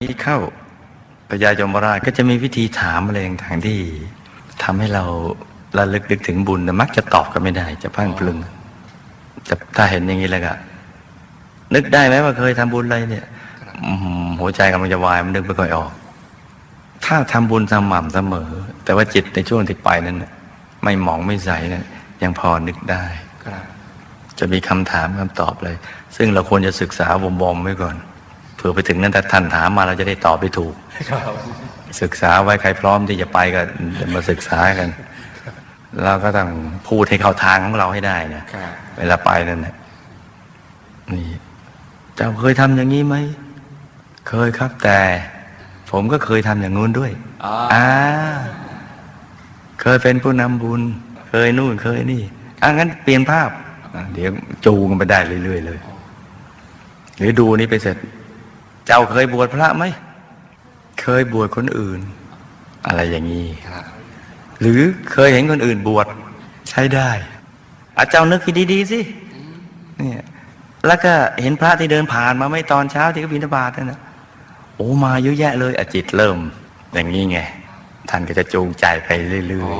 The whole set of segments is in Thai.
นี้เข้าพญายมราชก็จะมีวิธีถามอะไรต่างๆที่ทำให้เราระลึกนึกถึงบุญแต่มักจะตอบกันไม่ได้ จะพลังพลึงจะถ้าเห็นอย่างนี้แล้วก็นึกได้ไหมว่าเคยทำบุญอะไรเนี่ยอื้อหือหัวใจกำลังจะวายมันนึกไม่ค่อยออก ถ้าทำบุญสม่ำเสมอ แต่ว่าจิตในช่วงที่ไปนั้นน่ะไม่หมองไม่ใสนะยังพอนึกได้ครับจะมีคำถามคำตอบเลยซึ่งเราควรจะศึกษาวมบอมๆไว้ก่อน เผื่อไปถึงนั้นถ้าท่านถามมาเราจะได้ตอบได้ถูกครับศึกษาไว้ใครพร้อมที่จะไปก็มาศึกษากันเราก็ต้องพูดให้เข้าทางของเราให้ได้นะครับเวลาไปนั่นนะนี่เจ้าเคยทำอย่างนี้ไหมเคยครับ แต่ผมก็เคยทำอย่างงู้นด้วยอ่าอ่าเคยเป็นผู้นำบุญ เคยนู่นเคยนี่อะงั้นเปลี่ยนภาพอะเดี๋ยวจูงกันไปได้เรื่อยๆเลยหรือดูนี่ไปเสร็จ เจ้าเคยบวชพระไหม เคยบวชคนอื่น อะไรอย่างนี้ครับหรือเคยเห็นคนอื่นบวชใช้ได้ อาเจ้านึกให้ดีๆสิเนี่ยแล้วก็เห็นพระที่เดินผ่านมาไม่ตอนเช้าที่เขาบิณฑบาตนั่นนะโอ้มาเยอะแยะเลยอะจิตเริ่ม อย่างนี้ไง ท่านก็จะจูงใจไปเรื่อย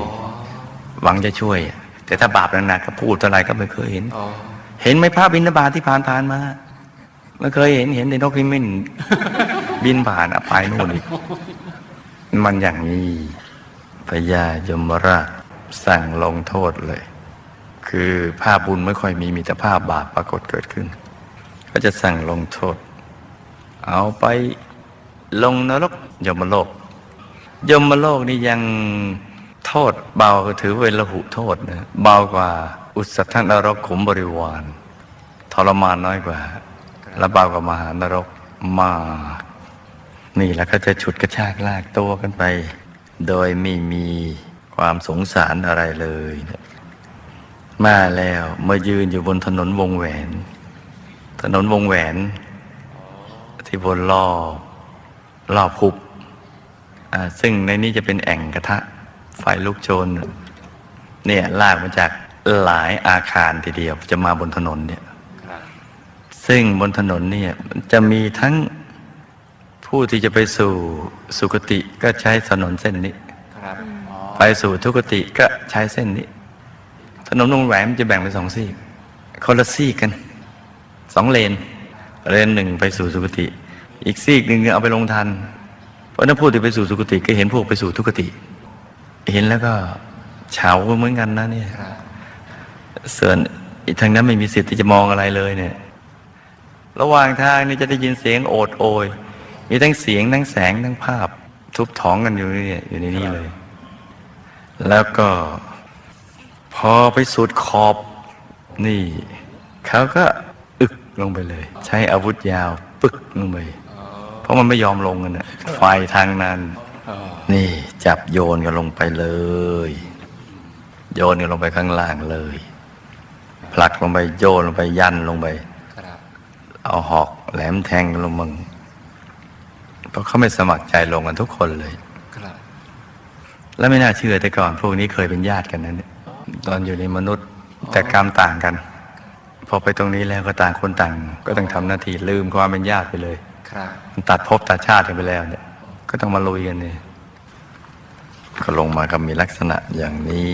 ๆหวังจะช่วย แต่ถ้าบาปหนักๆก็พูดเท่าไหร่ก็ไม่เคยเห็นอ๋อเห็นไหมพระบิณฑบาตที่ผ่านผ่านๆมา ไม่เคยเห็นเห็นในนกพิมินบินผ่านอภัยนู่นอีกมันอย่างนี้พญายมราชสั่งลงโทษเลย คือภาพบุญไม่ค่อยมีมีแต่ภาพบาปปรากฏเกิดขึ้น ก็จะสั่งลงโทษ เอาไปลงนรกยมโลก ยมโลกนี่ยังโทษเบาถือเป็นละหุโทษนะเบากว่าอุสธนรกขุมบริวารทรมานน้อยกว่า และเบากว่ามหานรกมาก นี่แล้วก็จะฉุดกระชากลากตัวกันไป โดยไม่มีความสงสารอะไรเลย มาแล้วมายืนอยู่บนถนนวงแหวน ถนนวงแหวน ที่บนรอบรอบคุบซึ่งในนี้จะเป็นแอ่งกระทะไฟลุกโชน เนี่ยลากมาจากหลายอาคารทีเดียวจะมาบนถนนเนี่ย ซึ่งบนถนนเนี่ยจะมีทั้งผู้ที่จะไปสู่สุคติก็ใช้ถนนเส้นนี้ครับอ๋อไปสู่ทุกติก็ใช้เส้นนี้ ถนนวงแหวนมันจะแบ่งเป็นสองซีกคนละซีกกันสองเลน เลนหนึ่งไปสู่สุคติ อีกซีกหนึ่งเอาไปลงทัน เพราะนั้นผู้ที่ไปสู่สุคติก็เห็นพวกไปสู่ทุกติ เห็นแล้วก็เฉาเหมือนกันนะเนี่ยครับส่วนอีกทางนั้นไม่มีสิทธิ์ที่จะมองอะไรเลยเนี่ย ระหว่างทางนี่จะได้ยินเสียงโอดโอย มีทั้งเสียงทั้งแสงทั้งภาพ ทุบท้องกันอยู่นี่อยู่ในนี้เลย แล้วก็ พอไปสุดขอบนี่ เขาก็อึกลงไปเลย ใช้อาวุธยาว ปึกลงไปเพราะมันไม่ยอมลงกันนะไฟทางนั้นนี่จับโยนกันลงไปเลย โยนกันลงไปข้างล่างเลย ผลักลงไปโยนลงไปยันลงไป เอาหอกแหลมแทงกันลงมึง เพราะเขาไม่สมัครใจลงกันทุกคนเลย ครับ แล้วไม่น่าเชื่อแต่ก่อนพวกนี้เคยเป็นญาติกันนั่นเนี่ยตอนอยู่ในมนุษย์แต่กรรมต่างกัน พอไปตรงนี้แล้วก็ต่างคนต่าง ก็ต้องทำหน้าที่ลืมความเป็นญาติไปเลย ครับมันตัดภพตัดชาติกันไปแล้วเนี่ย ก็ต้องมาลุยกันเนี่ยก็ลงมาก็มีลักษณะอย่างนี้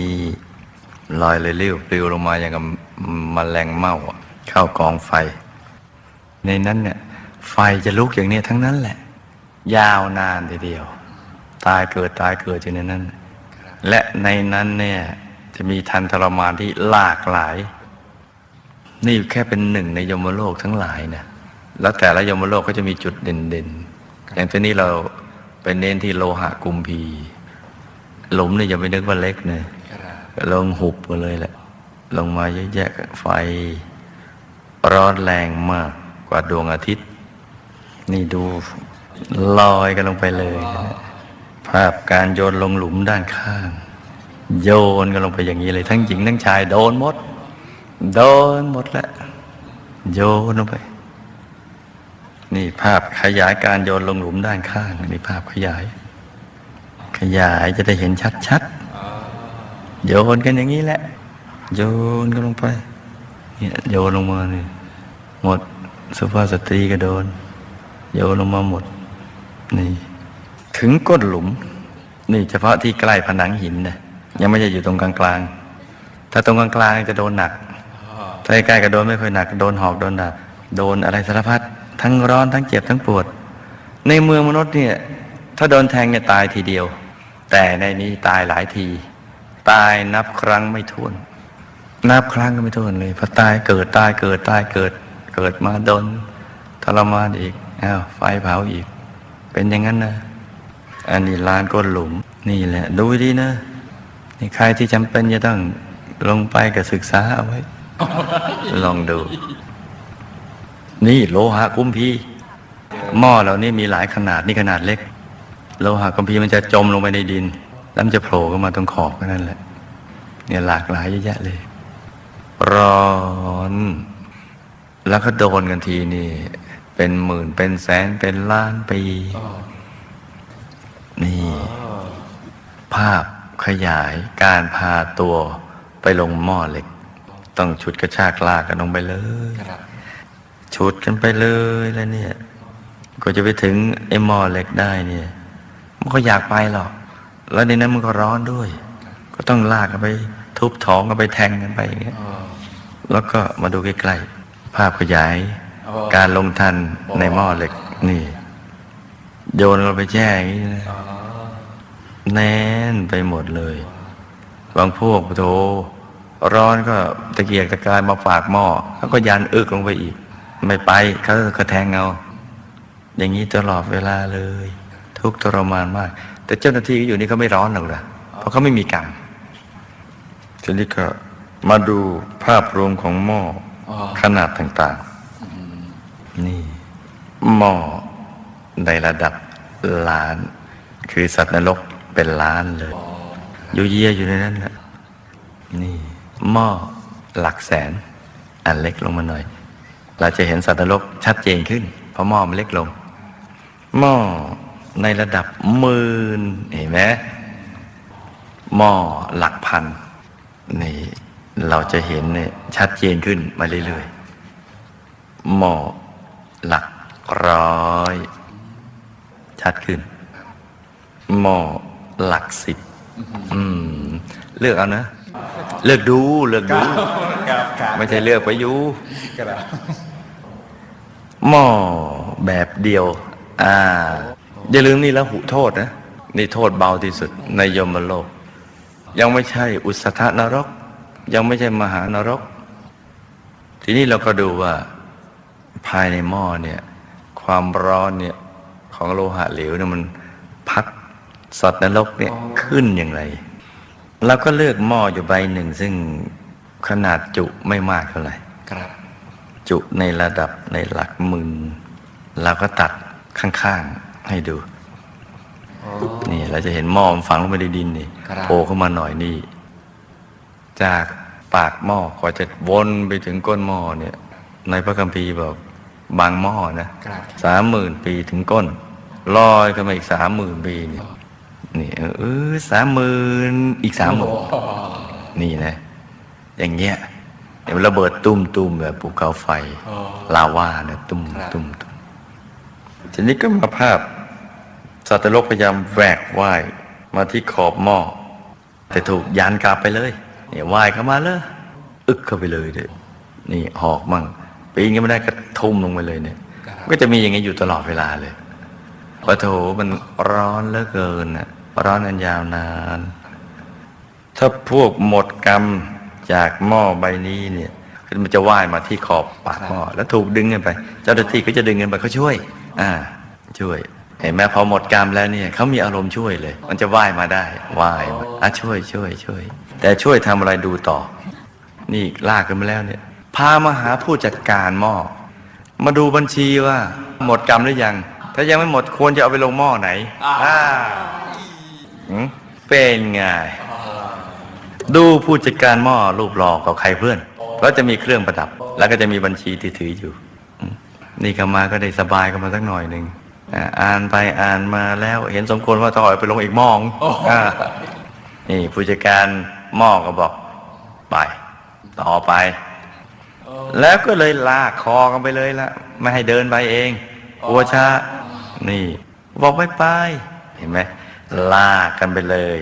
ลอยเลยลิ้วปลิวลงมาอย่างกับมแมลงเม่าอะเข้ากองไฟ ในนั้นเนี่ยไฟจะลุกอย่างนี้ทั้งนั้นแหละ ยาวนานทีเดียว ตายเกิดตายเกิดอยู่ในนั้น และในนั้นเนี่ยจะมีทันทรมานที่หลากหลาย นี่แค่เป็นหนึ่งในยมโลกทั้งหลายนะแล้วแต่ละยมโลกก็จะมีจุดเด่นๆ อย่างที่นี้เราไปเน้นที่โลหะกุมพี หลุมเนี่ยอย่าไปนึกว่าเล็กเนะลงหุบมาเลยแหละ ลงมาเยอะแยะไฟร้อนแรงมาก ว่าดวงอาทิตย์ นี่ดูลอยกันลงไปเลย ภาพการโยนลงหลุมด้านข้าง โยนกันลงไปอย่างนี้เลย ทั้งหญิงทั้งชาย โดนหมด โดนหมดแล้วโยนลงไป นี่ภาพขยายการโยนลงหลุมด้านข้างนี่ภาพขยาย ขยายจะได้เห็นชัดๆโยนกันอย่างนี้แหละ โยนกันลงไปเนี่ยโยนลงมานี่หมด สุภาพสตรีก็โดน โยนลงมาหมด นี่ ถึงก้นหลุม นี่เฉพาะที่ใกล้ผนังหินนะยังไม่ใช่อยู่ตรงกลางๆถ้าตรงกลางๆจะโดนหนักถ้าใกล้ๆก็โดนไม่ค่อยหนัก โดนหอกโดนดาบโดนอะไรสารพัดทั้งร้อนทั้งเจ็บทั้งปวด ในเมืองมนุษย์เนี่ย ถ้าโดนแทงเนี่ยตายทีเดียว แต่ในนี้ตายหลายที ตายนับครั้งไม่ถ้วน นับครั้งก็ไม่ถ้วนเลยพอตายเกิดตายเกิดตายเกิด เกิดมาโดนทรมานอีกอ้าวไฟเผาอีก เป็นอย่างนั้นนะอันนี้ลานก้นหลุมนี่แหละ ดูดีนะนี่ใครที่จำเป็นจะต้องลงไปกับศึกษาเอาไว้ ลองดู นี่โลหะกุ้มพีหม้อเหล่านี้มีหลายขนาดนี่ขนาดเล็ก โลหะกุ้มพีมันจะจมลงไปในดิน แล้วมันจะโผล่ขึ้นมาตรงขอบนั้นแหละ เนี่ยหลากหลายเยอะแยะเลย ร้อน แล้วก็โดนกันทีนี่ เป็นหมื่นเป็นแสนเป็นล้านปี นี่ ภาพขยายการพาตัวไปลงหม้อเหล็ก ต้องชุดกระชากลากกันลงไปเลยครับชุดกันไปเลยแล้วเนี่ยก็จะไปถึงไอ้หม้อเหล็กได้เนี่ย มันก็อยากไปหรอก แล้วในนั้นมันก็ร้อนด้วย ก็ต้องลากกันไป ทุบท้องกันไปแทงกันไปอย่างเงี้ยแล้วก็มาดูใกล้ๆ ภาพขยาย การลงทันในหม้อเหล็กนี่ โยนเราไปแช่อย่างนี้นะแน่นไปหมดเลย บางพวกโถร้อนก็ตะเกียกตะกายมาฝากหม้อเขาก็ยันอึกลงไปอีก ไม่ไปเขาก็แทงเอาอย่างนี้ตลอดเวลาเลย ทุกทรมานมาก แต่เจ้าหน้าที่อยู่นี่เขาไม่ร้อนหรอกนะเพราะเขาไม่มีกรรมทีนี้ก็มาดูภาพรวมของหม้อ ขนาดต่างๆ นี่ หม้อในระดับล้าน คือสัตว์นรกเป็นล้านเลยอยู่เยียอยู่ในนั้นแหละนี่หม้อหลักแสน อันเล็กลงมาหน่อย เราจะเห็นสัตว์นรกชัดเจนขึ้น เพราะหม้อมันเล็กลง หม้อในระดับหมื่นเห็นไหมหม้อหลักพันนี่ เราจะเห็นเนี่ยชัดเจนขึ้นมาเรื่อยๆหม้อหลักร้อย ชัดขึ้นหม้อหลักสิบอืม เลือกเอานะ เลือกดูเลือกดูครับครับไม่ใช่เลือกไปอยู่ครับหม้อแบบเดียว อ่า อย่าลืมนี่แล้วหุโทษนะ นี่โทษเบาที่สุดในยมโลก ยังไม่ใช่อุสธนรก ยังไม่ใช่มหานรก ทีนี้เราก็ดูว่าภายในหม้อเนี่ย ความร้อนเนี่ยของโลหะเหลวเนี่ยมันพัดสัตว์นรกเนี่ยขึ้นอย่างไรเราก็เลือกหม้ออยู่ใบหนึ่ง ซึ่งขนาดจุไม่มากเท่าไหร่ครับ จุในระดับในหลักหมื่นเราก็ตัดข้างๆให้ดู นี่เราจะเห็นหม้อมันฝังลงไปในดินนี่ครับโผล่เข้ามาหน่อยนี่ จากปากหม้อก็จะวนไปถึงก้นหม้อเนี่ย ในพระคัมภีร์บอกบางหม้อนะครับสามหมื่นปีถึงก้นลอยขึ้นมาอีกสามหมื่นปีนี่นี่เออสามหมื่นอีกสามหมื่นนี่นะ อย่างเงี้ยเดี๋ยวมันระเบิดตุ้มตุ้มๆแบบภูเขาไฟอ๋อลาวาเนี่ยตุ้มครับตุ้มตุ้มทีนี้ก็มาภาพสัตว์โลกพยายามแหวกว่ายมาที่ขอบหม้อแต่ถูกยันกลับไปเลย เนี่ยว่ายเข้ามาเลยอึกเข้าไปเลยเด็นี่หอกมั่งปีนก็ไม่ได้ก็ทุ่มลงไปเลยเนี่ยครับก็จะมีอย่างนี้อยู่ตลอดเวลาเลยปะโถมันร้อนเหลือเกินน่ะร้อนอันยาวนาน ถ้าพวกหมดกรรมจากหม้อใบนี้เนี่ยมันจะว่ายมาที่ขอบปากหม้อแล้วถูกดึงกันไป เจ้าหน้าที่ก็จะดึงกันไปเขาช่วย อ่า ช่วยเห็นไหมพอหมดกรรมแล้วเนี่ยเขามีอารมณ์ช่วยเลย มันจะว่ายมาได้ว่ายมาอะช่วยช่วยช่วย แต่ช่วยทำอะไรดูต่อ นี่ลากกันมาแล้วเนี่ย พามาหาผู้จัดการหม้อมาดูบัญชีว่า หมดกรรมหรือยัง ถ้ายังไม่หมดควรจะเอาไปลงหม้อไหนอ่าหืมเป็นไงดูผู้จัดการหม้อรูปหล่อกับใครเพื่อนเพราะจะมีเครื่องประดับ แล้วก็จะมีบัญชีที่ถืออยู่อืมนี่ก็มาก็ได้สบายกันมาสักหน่อยหนึ่ง อ่าอ่านไปอ่านมาแล้วเห็นสมควรว่าต้องเอาไปลงอีกหม้องานี่ผู้จัดการหม้อก็บอก ไป ต่อไป แล้วก็เลยลากคอกันไปเลยละไม่ให้เดินไปเองกลัวช้านี่บอกไม่ไป เห็นไหมลากกันไปเลย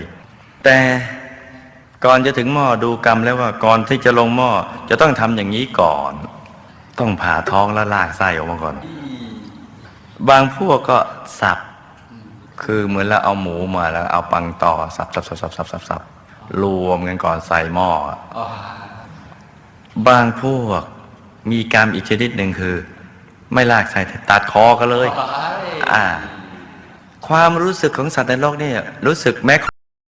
แต่ก่อนจะถึงหม้อดูกรรมแล้วว่าก่อนที่จะลงหม้อจะต้องทำอย่างนี้ก่อน ต้องผ่าท้องแล้วลากไส้ออกมาก่อน บางพวกก็สับ คือเหมือนเราเอาหมูมาแล้ว เอาปังต่อสับสับสับสับสับสับสับรวมกันก่อนใส่หม้อ บางพวกมีกรรมอีกชนิดหนึ่งคือ ไม่ลากใส่ต่ตัดคอกันเลย อ่า ความรู้สึกของสัตว์ในโลกนี่รู้สึกแม้